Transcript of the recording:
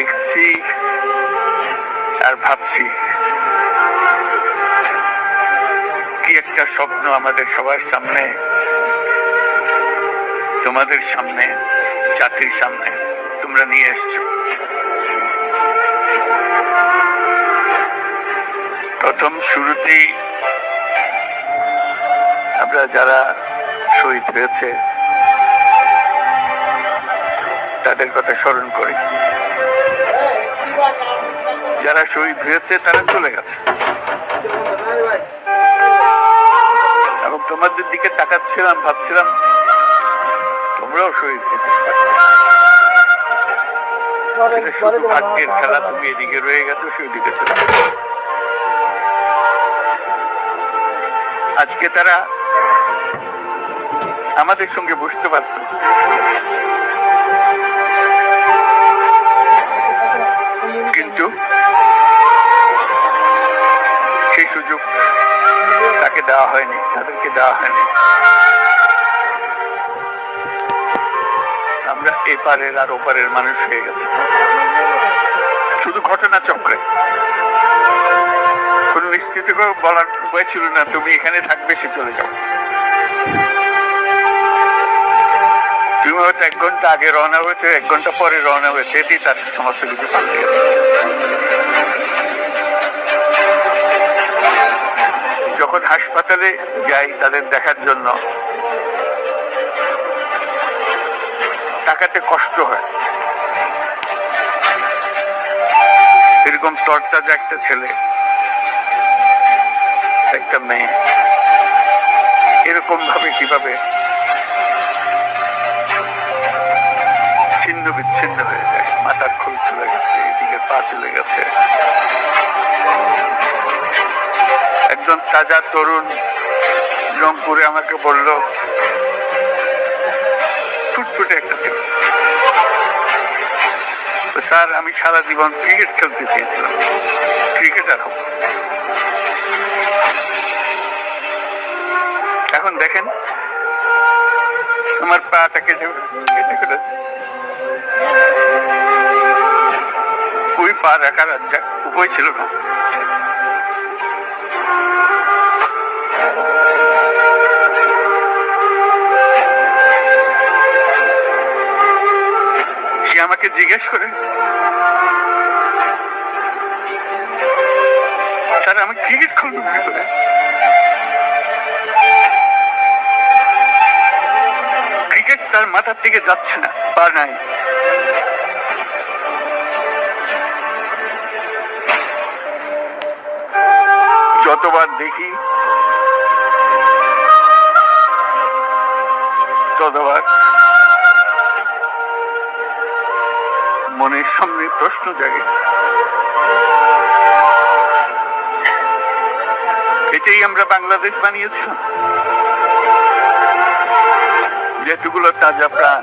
দেখছি আর ভাবছি, কি একটা স্বপ্ন আমাদের সবার সামনে, তোমাদের সামনে, জাতির সামনে তোমরা নিয়ে এসছো। প্রথম শুরুতেই আমরা যারা শহীদ হয়েছে তাদের কথা স্মরণ করি। যারা শহীদ হয়েছে, তারা চলে গেছে। এবং তোমাদের দিকে তাকাচ্ছিলাম, ভাবছিলাম, তোমরাও শহীদ হয়েছে শুধু ভাগ্যের খেলা, তুমি এদিকে রয়ে গেছো, সেদিকে চলে আজকে তারা আমাদের সঙ্গে বসতে পারত। দেওয়া হয়নি, তাদেরকে দেওয়া হয়নি। আমরা এপারের আর ওপারের মানুষ হয়ে গেছে। শুধু ঘটনা চক্রে। কোন নিশ্চিত বলার উপায় ছিল না, তুমি এখানে থাকবে, সে চলে যাও তুমি হয়তো এক ঘণ্টা আগে রওনা হয়েছে, এক ঘণ্টা পরে রওনা হয়েছে এটি তার সমস্ত কিছু পাল্টে গেছে। হাসপাতালে যাই তাদের দেখার জন্য। টাকাতে কষ্ট হয়। এরকম তরতাজা একটা ছেলে, একটা মেয়ে। এরকম ভাবে কীভাবে তাজা তরুণ রংপুরে আমাকে বলল ফুটফুটে একটা ছেলে। স্যার, আমি সারা জীবন ক্রিকেট খেলতে চেয়েছিলাম। ক্রিকেটার এখন দেখেন, আমার পাটা কেটে কেটে ওই পা রাখার উপায় ছিল না। সে আমাকে জিজ্ঞেস করে, স্যার, আমি ক্রিকেট খেলব করে? ক্রিকেট তার মাথার থেকে যাচ্ছে না পা নাই। যতবার দেখি ততবার মনের সামনে প্রশ্ন জাগে। এটাই আমরা বাংলাদেশ বানিয়েছিলাম। যেটুকুলো তাজা প্রাণ।